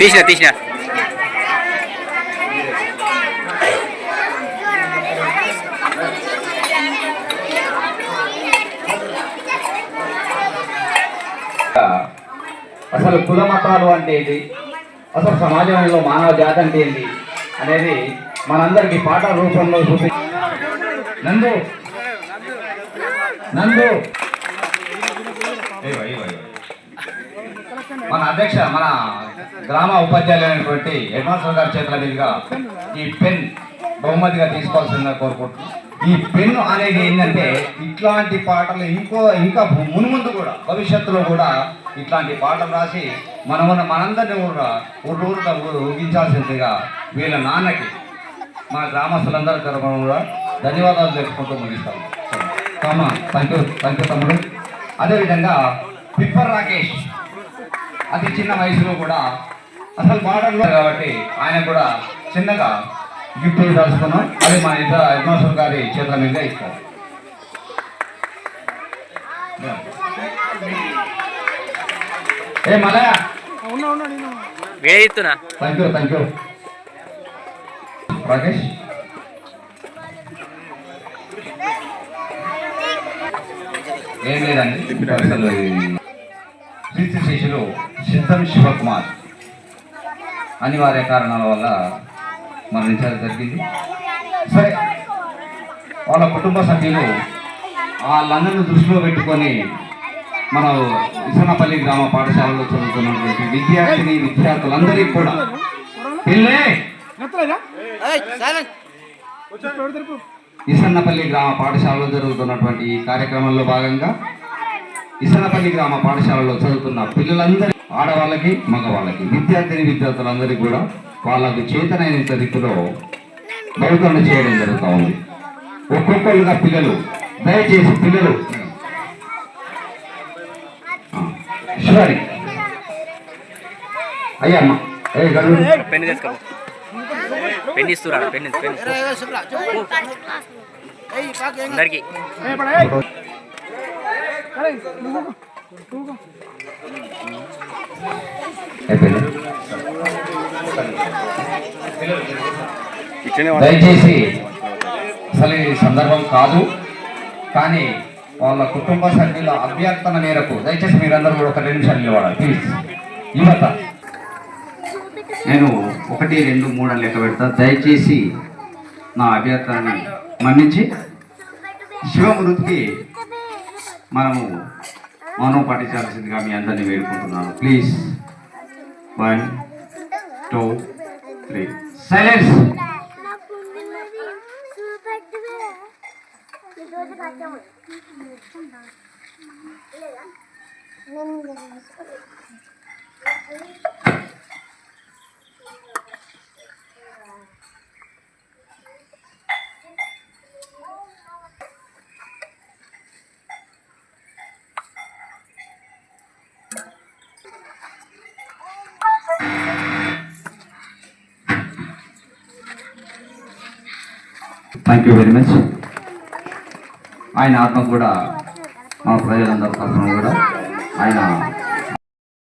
తీసిన తీసిన. అసలు కుల మతాలు అంటే ఏంటి? అసలు సమాజంలో మానవ జాతి అంటే ఏంటి? అనేది మనందరికి పాట రూపంలో చూసి నందు! నందు! మన అధ్యక్ష మన గ్రామ ఉపాధ్యాయులైనటువంటి హెడ్మాస్టర్ గారి చేతుల మీదుగా ఈ పెన్ బహుమతిగా తీసుకోవాల్సిందిగా కోరుకుంటున్నాను ఈ పెన్ అనేది ఏంటంటే ఇట్లాంటి పాటలు ఇంకో ఇంకా మునుముందు కూడా భవిష్యత్తులో కూడా ఇట్లాంటి పాటలు రాసి మనం మనందరినీ కూడా ఊరు ఊరు ఊహించాల్సిందిగా వీళ్ళ నాన్నకి మా గ్రామస్తులందరి తరఫున కూడా ధన్యవాదాలు తెలుసుకుంటూ ముగిస్తాం. కామా థ్యాంక్ యూ థ్యాంక్ యూ తమ్ముడు. అదేవిధంగా పిప్పర్ రాకేష్ అతి చిన్న వయసులో కూడా అసలు పాటల్లో కాబట్టి ఆయన కూడా చిన్నగా గిఫ్ట్ ఇవ్వాల్సుకున్నాం అది మా ఇద్దరు హెడ్మాస్టర్ గారి చేతుల మీద ఇస్తారు. ఏ మలయా? Thank you thank you Rakesh? ఏం లేదండి. శిష్యులు సిద్ధం శివకుమార్. అనివార్య కారణాల వల్ల మరణించడం జరిగింది. సరే వాళ్ళ కుటుంబ సభ్యులు వాళ్ళందరిని దృష్టిలో పెట్టుకొని మన ఇసనపల్లి గ్రామ పాఠశాలలో చదువుతున్నటువంటి విద్యార్థిని విద్యార్థులందరికీ కూడా పిల్లే ఇసన్నపల్లి గ్రామ పాఠశాలలో జరుగుతున్నటువంటి ఈ కార్యక్రమంలో భాగంగా ఇసనపల్లి గ్రామ పాఠశాలలో చదువుతున్న పిల్లలందరి ఆడవాళ్ళకి మగవాళ్ళకి విద్యార్థిని విద్యార్థులందరికీ కూడా వాళ్ళకు చేతనైనంత రీతిలో బహుకరణ చేయడం జరుగుతూ ఉంది ఒక్కొక్కరుగా పిల్లలు దయచేసి పిల్లలు శివారి అయ్యమ్మ ఏ గరుడు పెన్ తీసుకో పెన్ ఇస్తురా పెన్ పెన్ అందరికి అయిపోయింది ఇట్లనే దయచేసి అసలు ఈ సందర్భం కాదు కానీ వాళ్ళ కుటుంబ సభ్యుల అభ్యర్థన మేరకు దయచేసి మీరందరూ కూడా ఒక రెండు నిమిషాలు నిలబడాలి ప్లీజ్. యువత నేను ఒకటి రెండు మూడు అని లెక్క పెడతా. దయచేసి నా అభ్యర్థనని మన్నించి శివమృతికి మనము మౌనం పాటించాల్సిందిగా మీ అందరినీ వేడుకుంటున్నాను. Please one two three silence thank you very much ఆయన ఆత్మ కూడా మా ప్రజలందరి తరఫున కూడా ఆయన